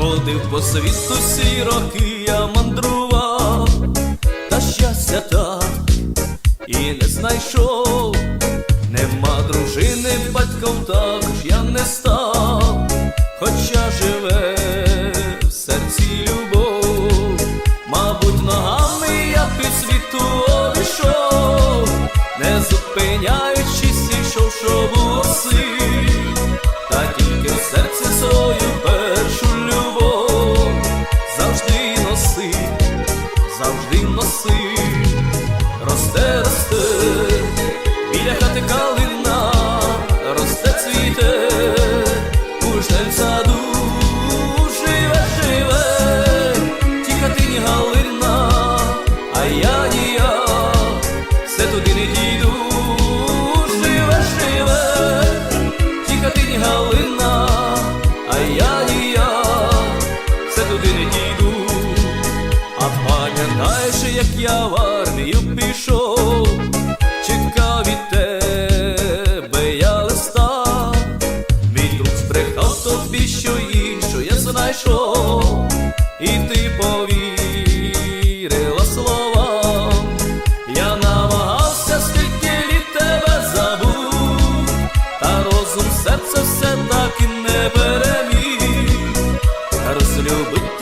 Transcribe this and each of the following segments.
Ходив по світу всі роки, я мандрував, та щастя так і не знайшов. Нема дружини, батьком також я не став, хоча живе в серці любов, мабуть, ногами носи, росте, росте, біля хати калина, росте цвіте, жнем саду живе, живе, ті хатині галина, а я ніяк, все туди не дійду, пам'ятаєш, як я в армію пішов, чекав від тебе я листа, мій друг збрехав тобі, що іншу я знайшов, і ти повірила словам, я намагався стільки від тебе забув, та розум серце все так і не переміг. Розлюбить тебе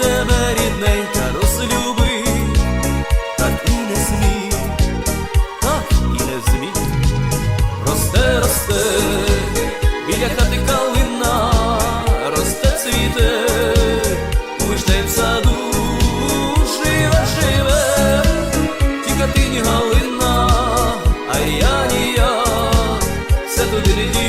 tu you?